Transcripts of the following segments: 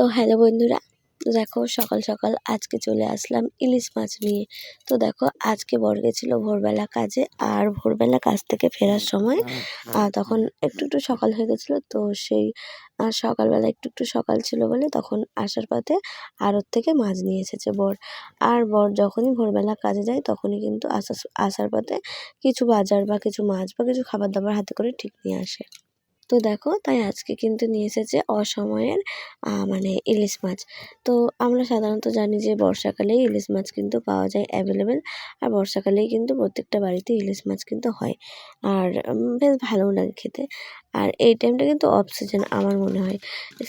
তো হ্যালো বন্ধুরা দেখো সকাল সকাল আজকে চলে আসলাম ইলিশ মাছ নিয়ে। তো দেখো আজকে বর গেছিল ভোরবেলা কাজে আর ভোরবেলা কাজ থেকে ফেরার সময় আহ, তখন একটু একটু সকাল হয়ে গেছিল তো সেই সকালবেলা একটু একটু সকাল ছিল বলে তখন আসার পথে আড়ত থেকে মাছ নিয়ে এসেছে বর। আর বর যখনই ভোরবেলা কাজে যায় তখনই কিন্তু আসার আসার পথে কিছু বাজার বা কিছু মাছ বা কিছু খাবার দাবার হাতে করে ঠিক নিয়ে আসে। তো দেখো, তাই আজকে কিন্তু নিয়ে এসেছে অসময়ের মানে ইলিশ মাছ। তো আমরা সাধারণত জানি যে বর্ষাকালেই ইলিশ মাছ কিন্তু পাওয়া যায় অ্যাভেলেবেল আর বর্ষাকালেই কিন্তু প্রত্যেকটা বাড়িতে ইলিশ মাছ কিন্তু হয়। আর বেশ ভালোও লাগে খেতে। আর এই টাইমটা কিন্তু অফ সিজন আমার মনে হয়।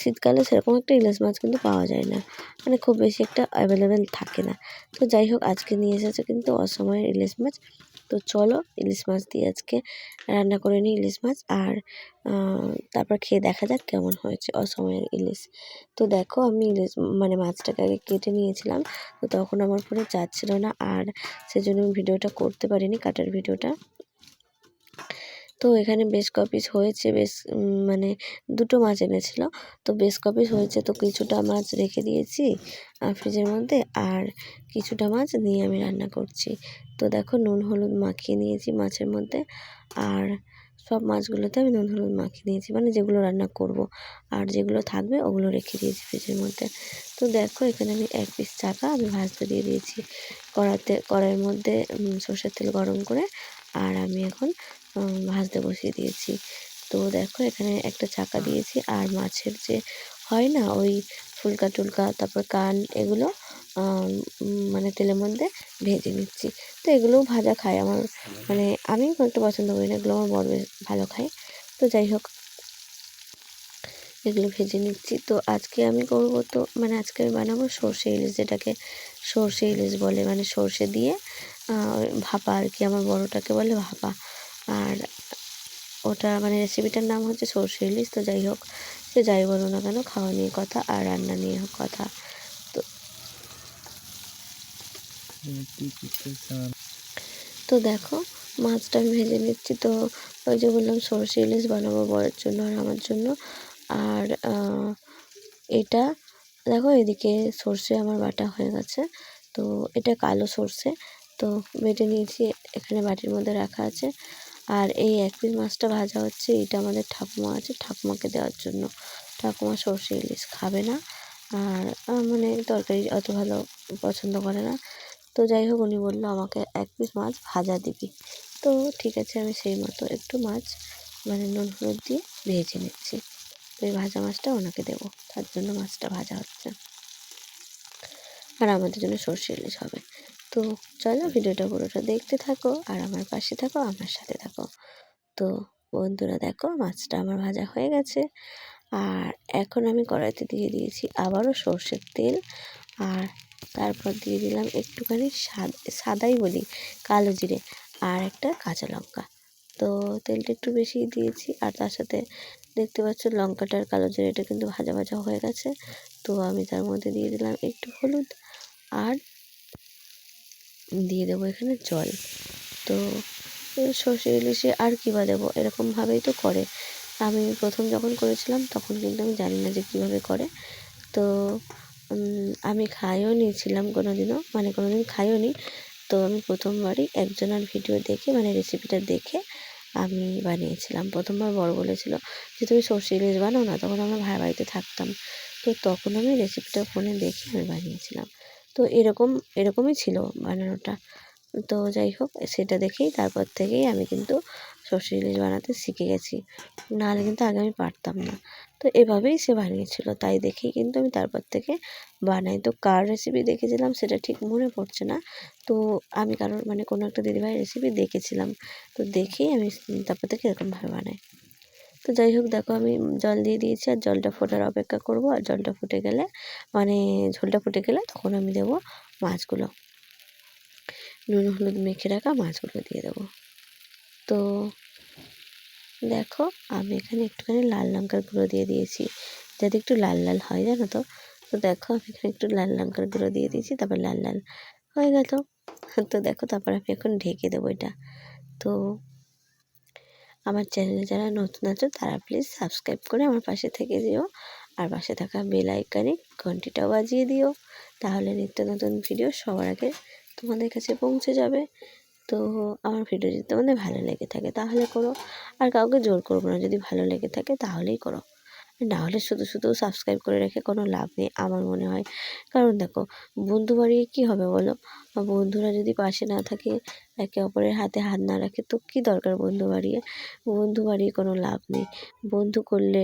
শীতকালে সেরকম একটা ইলিশ মাছ কিন্তু পাওয়া যায় না। মানে খুব বেশি একটা অ্যাভেলেবেল থাকে না। তো যাই হোক, আজকে নিয়ে এসেছে কিন্তু অসময়ের ইলিশ মাছ। তো চলো ইলিশ মাছ দিয়ে আজকে রান্না করে নিই ইলিশ মাছ আর তারপর খেয়ে দেখা যাক কেমন হয়েছে অসময়ের ইলিশ। তো দেখো আমি ইলিশ মানে মাছটাকে আগে কেটে নিয়েছিলাম, তো তখন আমার ফোনে যাচ্ছিল না আর সেজন্য ভিডিওটা করতে পারিনি, কাটার ভিডিওটা। তো এখানে বেশ কপিস হয়েছে, বেশ মানে দুটো মাছ এনেছিল। তো বেশ কপিস হয়েছে, তো কিছুটা মাছ রেখে দিয়েছি ফ্রিজের মধ্যে আর কিছুটা মাছ নিয়ে আমি রান্না করছি। তো দেখো নুন, হলুদ মাখিয়ে নিয়েছি মাছের মধ্যে আর সব মাছগুলোতে আমি নুন, হলুদ মাখিয়ে নিয়েছি মানে যেগুলো রান্না করব আর যেগুলো থাকবে ওগুলো রেখে দিয়েছি ফ্রিজের মধ্যে। তো দেখো এখানে আমি এক পিস চাকা আমি ভাজতে দিয়ে দিয়েছি। কড়াতে কড়াইয়ের মধ্যে সর্ষের তেল গরম করে আর আমি এখন ভাজতে বসিয়ে দিয়েছি। তো দেখো এখানে একটা চাকা দিয়েছি আর মাছের যে হয় না ওই ফুলকা টুলকা তারপর কান এগুলো মানে তেলের মধ্যে ভেজে নিচ্ছি। তো এগুলোও ভাজা খায় আমার মানে আমি একটা পছন্দ করি না এগুলো আমার বড় বেশ ভালো খায়। তো যাই হোক এগুলো ভেজে নিচ্ছি। তো আজকে আমি করব তো মানে আজকে আমি বানাবো সর্ষে ইলিশ যেটাকে সর্ষে ইলিশ বলে মানে সর্ষে দিয়ে ওই ভাপা আর কি আমার বড়োটাকে বলে ভাপা। আর ওটা মানে রেসিপিটার নাম হচ্ছে সর্ষে ইলিশ, তো যাই হোক, সে যাই বলো না কেন, খাওয়া নিয়ে কথা আর রান্না নিয়ে হোক কথা। তো তো দেখো, মাছটা আমি ভেজে নিচ্ছি, তো ওই যে বললাম সর্ষে ইলিশ বানাবো বরের জন্য আর আমার জন্য। আর এটা দেখো এদিকে সর্ষে আমার বাটা হয়ে গেছে, তো এটা কালো সর্ষে, তো বেটে নিয়েছি, এখানে বাটির মধ্যে রাখা আছে। আর এই এক পিস মাছটা ভাজা হচ্ছে, এটা আমাদের ঠাকুমা আছে, ঠাকুমাকে দেওয়ার জন্য। ঠাকুমা সর্ষে ইলিশ খাবে না আর মানে তরকারি অত ভালো পছন্দ করে না। তো যাই হোক, উনি বলল, আমাকে এক পিস মাছ ভাজা দিবি। তো ঠিক আছে, আমি সেই মতো একটু মাছ মানে নুন, হলুদ দিয়ে ভেজে নিচ্ছি। তো এই ভাজা মাছটা ওনাকে দেবো, তার জন্য মাছটা ভাজা হচ্ছে। আর আমাদের জন্য সর্ষে ইলিশ হবে। তো চলো ভিডিওটা পুরোটা দেখতে থাকো আর আমার পাশে থাকো, আমার সাথে থাকো। তো বন্ধুরা দেখো, মাছটা আমার ভাজা হয়ে গেছে। আর এখন আমি কড়াইতে দিয়ে দিয়েছি আবারও সর্ষের তেল। আর তারপর দিয়ে দিলাম একটুখানি সাদ সাদাই বলি, কালো জিরে আর একটা কাঁচা লঙ্কা। তো তেলটা একটু বেশি দিয়েছি আর তার সাথে দেখতে পাচ্ছ লঙ্কাটার কালো জিরেটা কিন্তু ভাজা ভাজা হয়ে গেছে। তো আমি তার মধ্যে দিয়ে দিলাম একটু হলুদ আর দিয়ে দেবো এখানে জল। তো সর্ষে, ইলিশে আর কী বা দেবো? এরকমভাবেই তো করে। আমি প্রথম যখন করেছিলাম, তখন কিন্তু আমি জানি না যে কীভাবে করে। তো আমি খাইও নিয়েছিলাম কোনো দিনও মানে কোনো দিন খাইও নি। তো আমি প্রথমবারই একজনের ভিডিও দেখে মানে রেসিপিটা দেখে আমি বানিয়েছিলাম। প্রথমবার বড় বলেছিল যে, তুমি সর্ষে, ইলিশ বানাও না? তখন আমরা ভাই বাড়িতে থাকতাম। তো তখন আমি রেসিপিটা ফোনে দেখে আমি বানিয়েছিলাম। তো এরকম, এরকমই ছিল বানানোটা। তো যাই হোক, সেটা দেখেই তারপর থেকেই আমি কিন্তু সর্ষে ইলিশ বানাতে শিখে গেছি। নাহলে কিন্তু আগে আমি পারতাম না। তো এভাবেই সে বানিয়েছিল। তাই দেখেই কিন্তু আমি তারপর থেকে বানাই। তো কার রেসিপি দেখেছিলাম সেটা ঠিক মনে পড়ছে না। তো আমি কারোর মানে কোনো একটা দিদিভাইয়ের রেসিপি দেখেছিলাম। তো দেখেই আমি তারপর থেকে এরকমভাবে বানাই। তো যাই হোক, দেখো আমি জল দিয়ে দিয়েছি আর জলটা ফোটার অপেক্ষা করব। আর জলটা ফুটে গেলে মানে ঝোলটা ফুটে গেলে তখন আমি দেবো মাছগুলো। নুন, হলুদ মেখে রাখা মাছগুলো দিয়ে দেবো। তো দেখো, আমি এখানে একটুখানি লাল লঙ্কার গুঁড়ো দিয়ে দিয়েছি। যাতে একটু লাল লাল হয়, জানো তো? তো দেখো, আমি এখানে একটু লাল লঙ্কার গুঁড়ো দিয়ে দিয়েছি, তারপর লাল লাল হয়ে গেল। তো দেখো, তারপর আমি এখন ঢেকে দেবো এটা। তো আমার চ্যানেলে যারা নতুন আছো, তারা প্লিজ সাবস্ক্রাইব করে আমার পাশে থেকে যেও। আর পাশে থাকা বেল আইকনে ঘন্টিটাও বাজিয়ে দিও। তাহলে নিত্য নতুন ভিডিও সবার আগে তোমাদের কাছে পৌঁছে যাবে। তো আমার ভিডিও যদি তোমাদের ভালো লেগে থাকে, তাহলে করো। আর কাউকে জোর করব না, যদি ভালো লেগে থাকে তাহলেই করো। না হলে শুধু শুধু সাবস্ক্রাইব করে রেখে কোনো লাভ নেই আমার মনে হয়। কারণ দেখো, বন্ধু বাড়িয়ে কী হবে বলো? বন্ধুরা যদি পাশে না থাকে, একে অপরের হাতে হাত না রাখে, তো কী দরকার বন্ধু বাড়িয়ে বন্ধু বাড়িয়ে কোনো লাভ নেই। বন্ধু করলে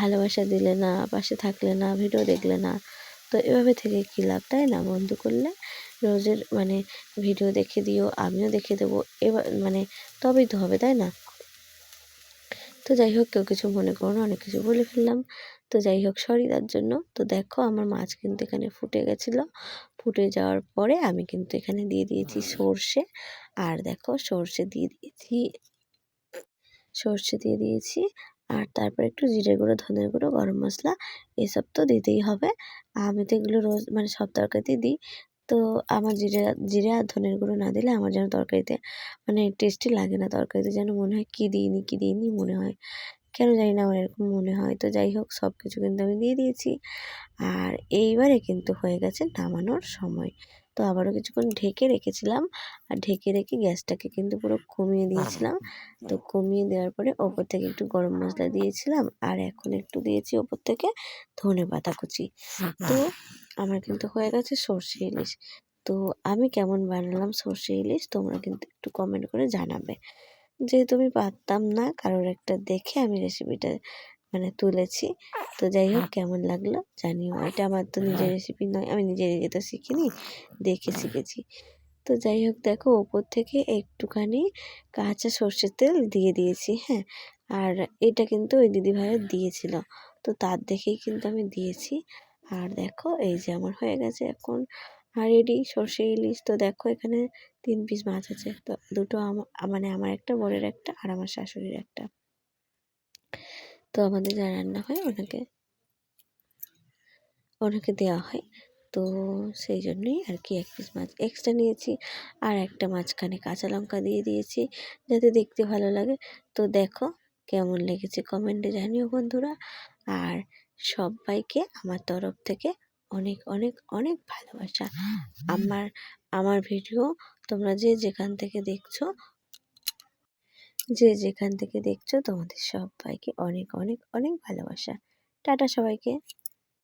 ভালোবাসা দিলে না, পাশে থাকলে না ভিডিও দেখলে না, তো এভাবে থেকে কী লাভ? তাই না? বন্ধু করলে রোজের মানে ভিডিও দেখে দিও, আমিও দেখে দেবো, এবার মানে তবেই তো হবে, তাই না? তো যাই হোক, কেউ কিছু মনে করো না, অনেক কিছু বলে ফেললাম। তো যাই হোক, সরি তার জন্য। তো দেখো, আমার মাছ কিন্তু এখানে ফুটে গেছিল। ফুটে যাওয়ার পরে আমি কিন্তু এখানে দিয়ে দিয়েছি সর্ষে। আর দেখো, সর্ষে দিয়ে দিয়েছি, সর্ষে দিয়ে দিয়েছি। আর তারপরে একটু জিরে গুঁড়ো ধনের গুঁড়ো, গরম মশলা, এসব তো দিতেই হবে। আমি তো এগুলো রোজ মানে সব তরকারিতেই দিই। তো আমার জিরা জিরা আর ধনের গুঁড়ো না দিলে আমার যেন তরকারিতে মানে টেস্টি লাগে না। তরকারিতে যেন মনে হয় কী দিইনি কী দিইনি মনে হয়। কেন জানি না আমার এরকম মনে হয়। তো যাই হোক সব কিছু কিন্তু আমি দিয়ে দিয়েছি। আর এইবারে কিন্তু হয়ে গেছে নামানোর সময়। তো আবারও কিছুক্ষণ ঢেকে রেখেছিলাম। আর ঢেকে রেখে গ্যাসটাকে কিন্তু পুরো কমিয়ে দিয়েছিলাম। তো কমিয়ে দেওয়ার পরে ওপর থেকে একটু গরম মশলা দিয়েছিলাম। আর এখন একটু দিয়েছি ওপর থেকে ধনে পাতা কুচি। তো আমার কিন্তু হয়ে গেছে সর্ষে ইলিশ। তো আমি কেমন বানালাম সর্ষে ইলিশ তোমরা কিন্তু একটু কমেন্ট করে জানাবে। যেহেতু আমি পারতাম না কারোর একটা দেখে আমি রেসিপিটা মানে তুলেছি। তো যাই হোক কেমন লাগল জানিও। এটা আমার তো নিজের রেসিপি নয় আমি নিজে নিজে তো শিখিনি দেখে শিখেছি। তো যাই হোক দেখো ওপর থেকে একটুখানি কাঁচা সর্ষের তেল দিয়ে দিয়েছি হ্যাঁ। আর এটা কিন্তু ওই দিদিভাইয়ের দিয়েছিল তো তার দেখেই কিন্তু আমি দিয়েছি। আর দেখো এই যে আমার হয়ে গেছে এখন আর রেডি সর্ষে ইলিশ তো দেখো এখানে তিন পিস মাছ আছে। তো দুটো মানে আমার একটা বরের একটা আর আমার শাশুড়ির একটা। তো আমাদের যা রান্না হয় ওনাকে ওনাকে দেওয়া হয়। তো সেই জন্যই আর কি এক পিস মাছ এক্সট্রা নিয়েছি আর একটা মাঝখানে কাঁচা লঙ্কা দিয়ে দিয়েছি যাতে দেখতে ভালো লাগে। তো দেখো কেমন লেগেছে কমেন্টে জানিও বন্ধুরা। আর সবাইকে আমার তরফ থেকে অনেক অনেক অনেক ভালোবাসা। আমার আমার ভিডিও তোমরা যে যেখান থেকে দেখছ যে যেখান থেকে দেখছ তোমাদের সবাইকে অনেক অনেক অনেক ভালোবাসা। টাটা সবাইকে।